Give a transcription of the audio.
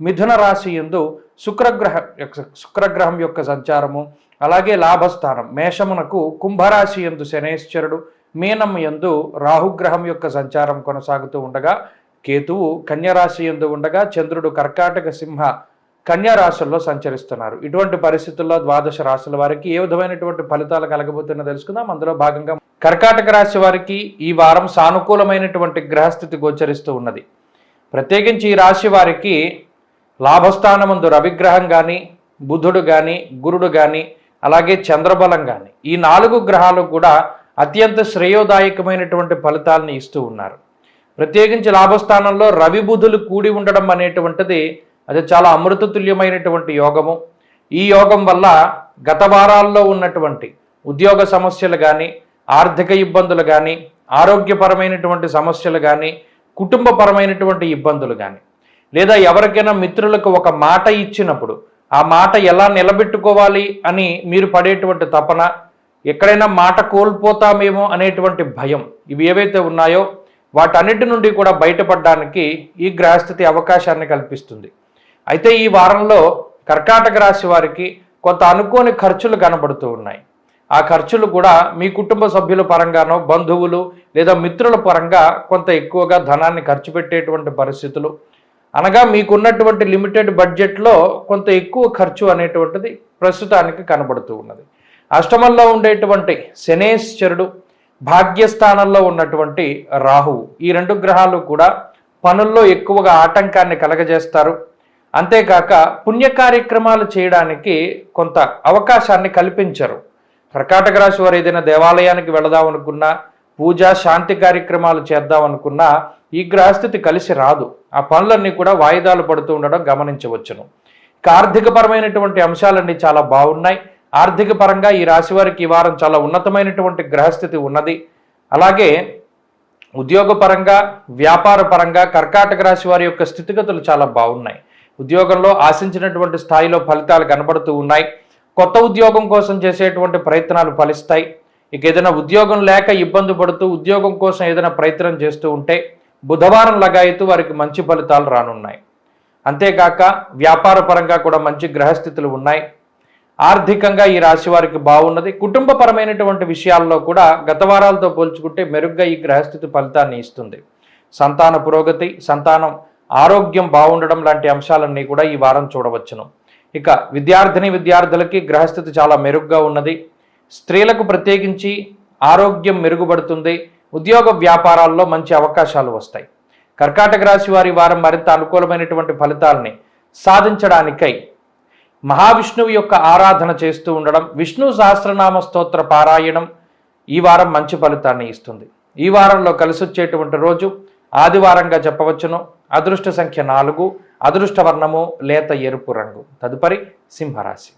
మిథున రాశి యందు శుక్రగ్రహ యొక్క శుక్రగ్రహం యొక్క సంచారము అలాగే లాభస్థానం. మేషమునకు కుంభరాశి యందు శనేశ్వరుడు మీనం యందు రాహుగ్రహం యొక్క సంచారం కొనసాగుతూ ఉండగా కేతువు కన్యరాశి యందు ఉండగా చంద్రుడు కర్కాటక సింహ కన్యా రాశుల్లో సంచరిస్తున్నారు. ఇటువంటి పరిస్థితుల్లో ద్వాదశ రాశుల వారికి ఏ విధమైనటువంటి ఫలితాలు కలగబోతున్నా తెలుసుకుందాం. అందులో భాగంగా కర్కాటక రాశి వారికి ఈ వారం సానుకూలమైనటువంటి గ్రహస్థితి గోచరిస్తూ ఉన్నది. ప్రత్యేకించి ఈ రాశి వారికి లాభస్థానమందు రవిగ్రహం కానీ బుధుడు కానీ గురుడు కానీ అలాగే చంద్రబలం కానీ ఈ నాలుగు గ్రహాలు కూడా అత్యంత శ్రేయోదాయకమైనటువంటి ఫలితాలను ఇస్తూ ఉన్నారు. ప్రత్యేకించి లాభస్థానంలో రవి బుధులు కూడి ఉండడం అనేటువంటిది అది చాలా అమృతతుల్యమైనటువంటి యోగము. ఈ యోగం వల్ల గత వారాల్లో ఉన్నటువంటి ఉద్యోగ సమస్యలు కానీ ఆర్థిక ఇబ్బందులు కానీ ఆరోగ్యపరమైనటువంటి సమస్యలు కానీ కుటుంబపరమైనటువంటి ఇబ్బందులు కానీ లేదా ఎవరికైనా మిత్రులకు ఒక మాట ఇచ్చినప్పుడు ఆ మాట ఎలా నిలబెట్టుకోవాలి అని మీరు పడేటువంటి తపన ఎక్కడైనా మాట కోల్పోతామేమో అనేటువంటి భయం ఇవి ఏవైతే ఉన్నాయో వాటన్నిటి నుండి కూడా బయటపడడానికి ఈ గ్రహస్థితి అవకాశాన్ని కల్పిస్తుంది. అయితే ఈ వారంలో కర్కాటక రాశి వారికి కొంత అనుకోని ఖర్చులు కనబడుతూ ఉన్నాయి. ఆ ఖర్చులు కూడా మీ కుటుంబ సభ్యుల పరంగానో బంధువులు లేదా మిత్రుల పరంగా కొంత ఎక్కువగా ధనాన్ని ఖర్చు పెట్టేటువంటి పరిస్థితులు అనగా మీకున్నటువంటి లిమిటెడ్ బడ్జెట్లో కొంత ఎక్కువ ఖర్చు అనేటువంటిది ప్రస్తుతానికి కనబడుతూ ఉన్నది. అష్టమంలో ఉండేటువంటి శనేశ్వరుడు భాగ్యస్థానంలో ఉన్నటువంటి రాహువు. ఈ రెండు గ్రహాలు కూడా పనుల్లో ఎక్కువగా ఆటంకాన్ని కలగజేస్తారు. అంతేకాక పుణ్య కార్యక్రమాలు చేయడానికి కొంత అవకాశాన్ని కల్పించరు. కర్కాటక రాశి వారు ఏదైనా దేవాలయానికి వెళదాం అనుకున్నా పూజ శాంతి కార్యక్రమాలు చేద్దాం అనుకున్నా ఈ గ్రహస్థితి కలిసి రాదు. ఆ పనులన్నీ కూడా వాయిదాలు పడుతూ ఉండడం గమనించవచ్చును. ఇక ఆర్థికపరమైనటువంటి అంశాలన్నీ చాలా బాగున్నాయి. ఆర్థిక పరంగా ఈ రాశి వారికి ఈ వారం చాలా ఉన్నతమైనటువంటి గ్రహస్థితి ఉన్నది. అలాగే ఉద్యోగపరంగా వ్యాపార పరంగా కర్కాటక రాశి వారి యొక్క స్థితిగతులు చాలా బాగున్నాయి. ఉద్యోగంలో ఆశించినటువంటి స్థాయిలో ఫలితాలు కనబడుతూ ఉన్నాయి. కొత్త ఉద్యోగం కోసం చేసేటువంటి ప్రయత్నాలు ఫలిస్తాయి. ఇక ఏదైనా ఉద్యోగం లేక ఇబ్బంది పడుతూ ఉద్యోగం కోసం ఏదైనా ప్రయత్నం చేస్తూ ఉంటే బుధవారం లగాయితూ వారికి మంచి ఫలితాలు రానున్నాయి. అంతేకాక వ్యాపార పరంగా కూడా మంచి గ్రహస్థితులు ఉన్నాయి. ఆర్థికంగా ఈ రాశి వారికి బాగున్నది. కుటుంబపరమైనటువంటి విషయాల్లో కూడా గత వారాలతో పోల్చుకుంటే మెరుగ్గా ఈ గ్రహస్థితి ఫలితాన్ని ఇస్తుంది. సంతాన పురోగతి సంతానం ఆరోగ్యం బాగుండడం లాంటి అంశాలన్నీ కూడా ఈ వారం చూడవచ్చును. ఇక విద్యార్థిని విద్యార్థులకి గ్రహస్థితి చాలా మెరుగ్గా ఉన్నది. స్త్రీలకు ప్రత్యేకించి ఆరోగ్యం మెరుగుపడుతుంది ఉద్యోగ వ్యాపారాల్లో మంచి అవకాశాలు వస్తాయి. కర్కాటక రాశి వారి వారం మరింత అనుకూలమైనటువంటి ఫలితాలని సాధించడానికై మహావిష్ణువు యొక్క ఆరాధన చేస్తూ ఉండడం విష్ణు సహస్రనామ స్తోత్ర పారాయణం ఈ వారం మంచి ఫలితాన్ని ఇస్తుంది. ఈ వారంలో కలిసి వచ్చేటువంటి రోజు ఆదివారంగా చెప్పవచ్చును. అదృష్ట సంఖ్య నాలుగు అదృష్ట వర్ణము లేత ఎరుపు రంగు. తదుపరి సింహరాశి.